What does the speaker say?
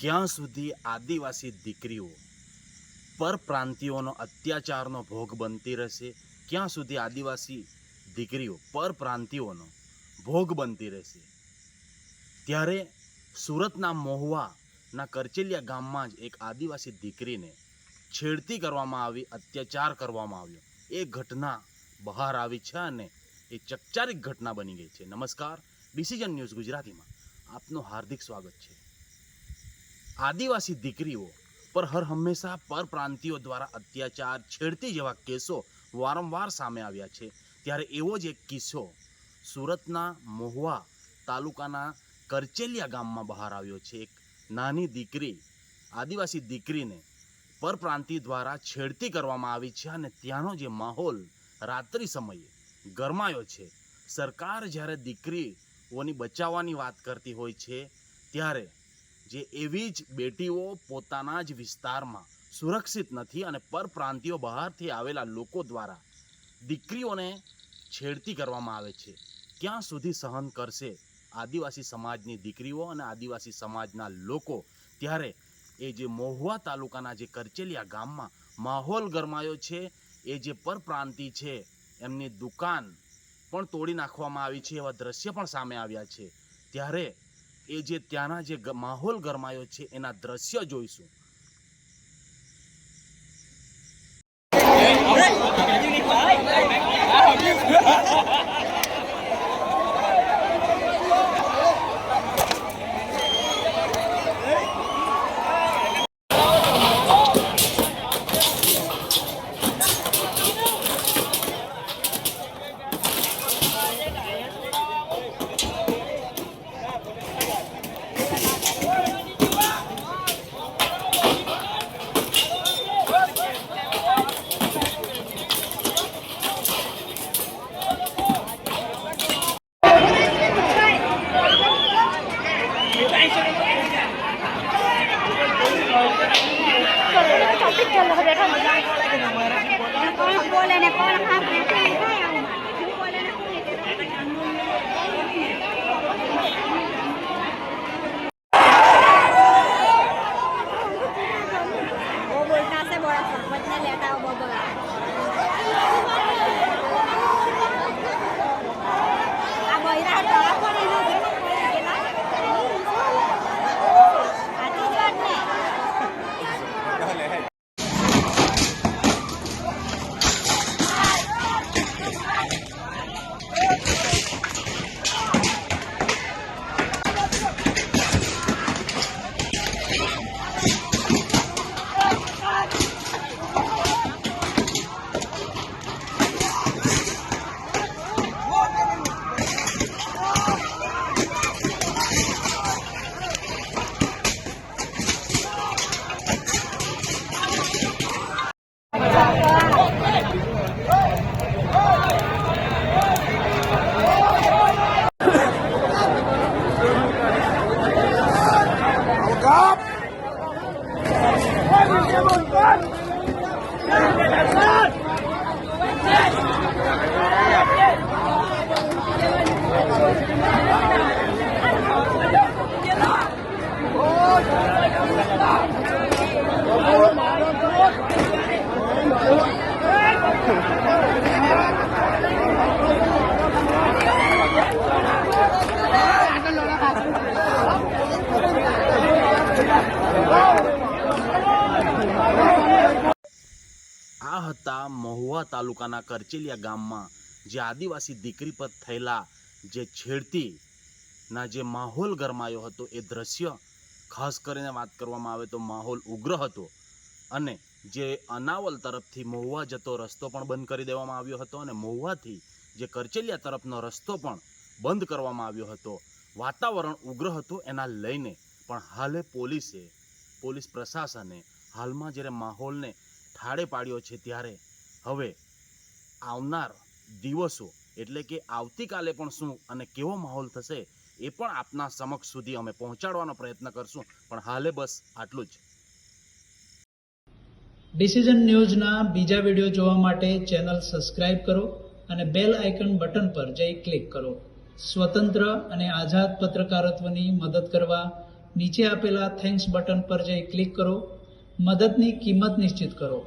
ક્યાં સુધી આદિવાસી દીકરીઓ પરપ્રાંતિઓનો અત્યાચારનો ભોગ બનતી રહેશે, ક્યાં સુધી આદિવાસી દીકરીઓ પરપ્રાંતિઓનો ભોગ બનતી રહેશે. ત્યારે સુરતના મહુવાના કરચેલિયા ગામમાં જ એક આદિવાસી દીકરીને છેડતી કરવામાં આવી, અત્યાચાર કરવામાં આવ્યો. એ ઘટના બહાર આવી છે અને એ ચકચારિક ઘટના બની ગઈ છે. નમસ્કાર. ડિસિઝન ન્યૂઝ ગુજરાતીમાં. આપનું હાર્દિક સ્વાગત છે. આદિવાસી દીકરીઓ પર હર હંમેશા પરપ્રાંતિઓ દ્વારા અત્યાચાર છેડતી જેવા કેસો વારંવાર સામે આવ્યા છે. ત્યારે એવો જ એક કિસ્સો સુરતના મહુવા તાલુકાના કરચેલિયા ગામમાં બહાર આવ્યો છે. એક નાની દીકરી આદિવાસી દીકરીને પરપ્રાંતિ દ્વારા છેડતી કરવામાં આવી છે અને ત્યાંનો જે માહોલ રાત્રિ સમયે ગરમાયો છે. સરકાર જ્યારે દીકરીઓની બચાવવાની વાત કરતી હોય છે, ત્યારે જે એવી જ બેટીઓ પોતાના જ વિસ્તારમાં સુરક્ષિત નથી અને પરપ્રાંતિયો બહારથી આવેલા લોકો દ્વારા દીકરીઓને છેડતી કરવામાં આવે છે. ક્યાં સુધી સહન કરશે આદિવાસી સમાજની દીકરીઓ અને આદિવાસી સમાજના લોકો? ત્યારે એ જે મહુવા તાલુકાના જે કરચેલિયા ગામમાં માહોલ ગરમાયો છે, એ જે પરપ્રાંતિ છે, એમની દુકાન પણ તોડી નાખવામાં આવી છે એવા દ્રશ્ય પણ સામે આવ્યા છે. ત્યારે એ જે ત્યાંના જે માહોલ ગરમાયો છે એના દ્રશ્ય જોઈશું. કોણ બોલે चलो बैठो बोले ने कौन हाँ ครับท่านผู้ชมครับ મહુવા તાલુકાના કરચેલિયા ગામમાં જે આદિવાસી દીકરી પર થયેલા જે છેડતીના જે માહોલ ગરમાયો હતો એ દ્રશ્ય ખાસ કરીને વાત કરવામાં આવે તો માહોલ ઉગ્ર હતો અને જે અનાવલ તરફથી મહુવા જતો રસ્તો પણ બંધ કરી દેવામાં આવ્યો હતો અને મહુવાથી જે કરચેલિયા તરફનો રસ્તો પણ બંધ કરવામાં આવ્યો હતો. વાતાવરણ ઉગ્ર હતું એના લઈને પણ હાલે પોલીસે, પોલીસ પ્રશાસને હાલમાં જ્યારે માહોલને ઠાળે પાડ્યો છે ત્યારે હવે આવનાર દિવસો એટલે કે આવતીકાલે પણ શું અને કેવો માહોલ થશે એ પણ આપના સમક્ષ સુધી અમે પહોંચાડવાનો પ્રયત્ન કરશું. પણ હાલે બસ આટલું જ. ડિસિઝન ન્યૂઝના બીજા વીડિયો જોવા માટે ચેનલ સબસ્ક્રાઇબ કરો અને બેલ આઇકન બટન પર જઈ ક્લિક કરો. સ્વતંત્ર અને આઝાદ પત્રકારત્વની મદદ કરવા નીચે આપેલા થેન્ક્સ બટન પર જઈ ક્લિક કરો. મદદની કિંમત નિશ્ચિત કરો.